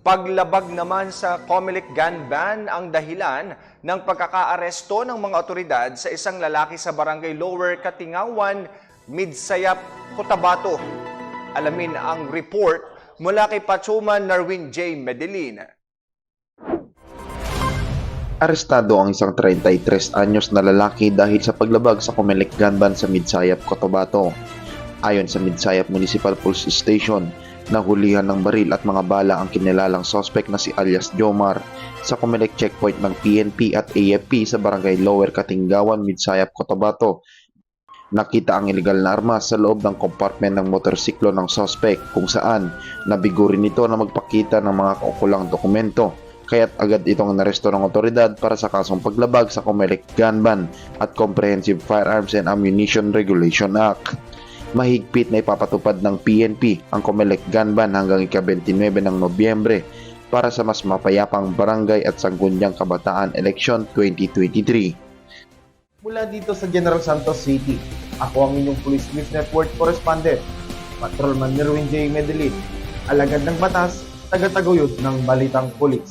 Paglabag naman sa Comelec gun ban ang dahilan ng pagkakaaresto ng mga otoridad sa isang lalaki sa barangay Lower Katingawan, Midsayap, Cotabato. Alamin ang report mula kay Pachuman Narwin J. Medellin. Arestado ang isang 33 anyos na lalaki dahil sa paglabag sa Comelec Gunban sa Midsayap, Cotabato. Ayon sa Midsayap Municipal Police Station, nahulihan ng baril at mga bala ang kinilalang sospek na si alias Jomar sa Comelec checkpoint ng PNP at AFP sa barangay Lower Katinggawan, Midsayap, Cotabato. Nakita ang illegal na armas sa loob ng compartment ng motorsiklo ng sospek kung saan nabigo rin ito na magpakita ng mga kaukulang dokumento kaya't agad itong naresto ng otoridad para sa kasong paglabag sa Comelec Gun Ban at Comprehensive Firearms and Ammunition Regulation Act. Mahigpit na ipapatupad ng PNP ang Comelec Gun Ban hanggang ika-29 ng Nobyembre para sa mas mapayapang barangay at sanggunyang kabataan election 2023. Mula dito sa General Santos City, ako ang inyong Police News Network correspondent, Patrolman Nerwin J. Medellin, alagad ng batas, tagataguyod ng Balitang Pulis.